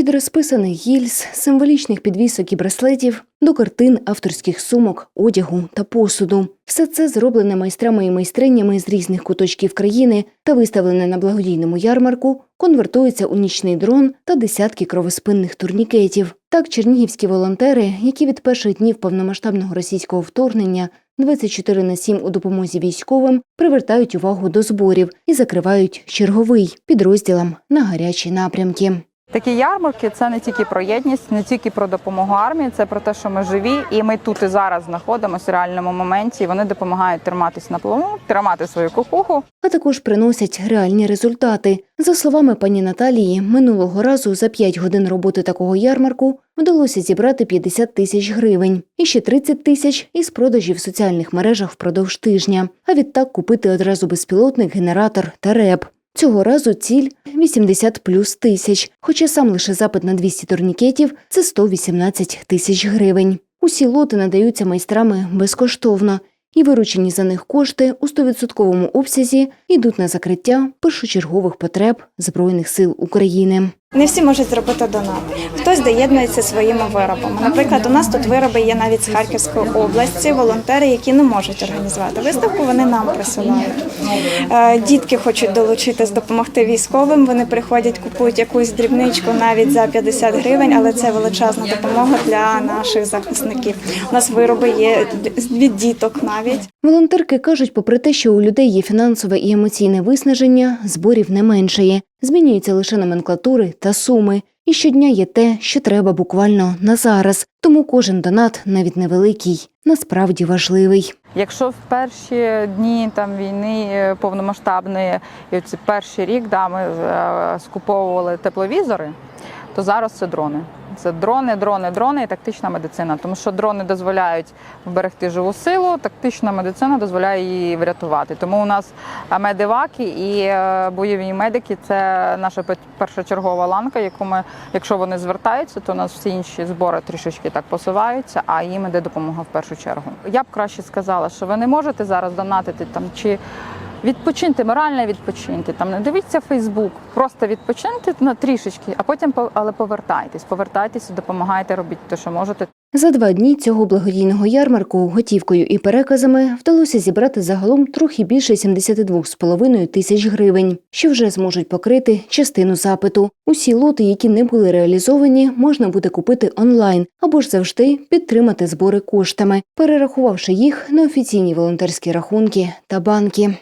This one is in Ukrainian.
Від розписаних гільз, символічних підвісок і браслетів до картин, авторських сумок, одягу та посуду. Все це зроблене майстрами і майстринями з різних куточків країни та виставлене на благодійному ярмарку, конвертується у нічний дрон та десятки кровоспинних турнікетів. Так, чернігівські волонтери, які від перших днів повномасштабного російського вторгнення 24 на 7 у допомозі військовим привертають увагу до зборів і закривають черговий підрозділам на гарячі напрямки. Такі ярмарки це не тільки про єдність, не тільки про допомогу армії, це про те, що ми живі, і ми тут і зараз знаходимося в реальному моменті. і Вони допомагають триматись на плаву, тримати свою кукуху. а також приносять реальні результати. За словами пані Наталії, минулого разу за 5 годин роботи такого ярмарку вдалося зібрати 50 тисяч гривень і ще 30 тисяч із продажів в соціальних мережах впродовж тижня. А відтак купити одразу безпілотник, генератор та реп. Цього разу ціль 80 плюс тисяч, хоча сам лише запит на 200 турнікетів – це 118 тисяч гривень. Усі лоти надаються майстрами безкоштовно, і виручені за них кошти у 100% обсязі йдуть на закриття першочергових потреб Збройних сил України. Не всі можуть зробити донат. Хтось доєднується своїми виробами. Наприклад, у нас тут вироби є навіть з Харківської області, волонтери, які не можуть організувати виставку, вони нам присилають. Е, Дітки хочуть долучитись, допомогти військовим. Вони приходять, купують якусь дрібничку навіть за 50 гривень, але це величезна допомога для наших захисників. У нас вироби є від діток навіть. Волонтерки кажуть, попри те, що у людей є фінансове і емоційне виснаження, зборів не меншає. Змінюються лише номенклатури та суми. І щодня є те, що треба буквально на зараз. Тому кожен донат, навіть невеликий, насправді важливий. Якщо в перші дні там війни е, повномасштабної, і оці перший рік да, ми е, скуповували тепловізори, то зараз це дрони. Це дрони, дрони, дрони і тактична медицина. Тому що дрони дозволяють вберегти живу силу, тактична медицина дозволяє її врятувати. Тому у нас е, медиваки і е, бойові медики це наша пе- першочергова ланка, яку ми, якщо вони звертаються, то у нас всі інші збори трішечки так посуваються, а їм іде допомога в першу чергу. Я б краще сказала, що ви не можете зараз донатити там чи. Відпочиньте, морально відпочиньте. Там не дивіться Фейсбук, просто відпочиньте на трішечки, а потім по- але повертайтесь, повертайтесь, допомагайте, робіть те, що можете. За два дні цього благодійного ярмарку готівкою і переказами вдалося зібрати загалом трохи більше 72,5 тисяч гривень, що вже зможуть покрити частину запиту. Усі лоти, які не були реалізовані, можна буде купити онлайн або ж завжди підтримати збори коштами, перерахувавши їх на офіційні волонтерські рахунки та банки.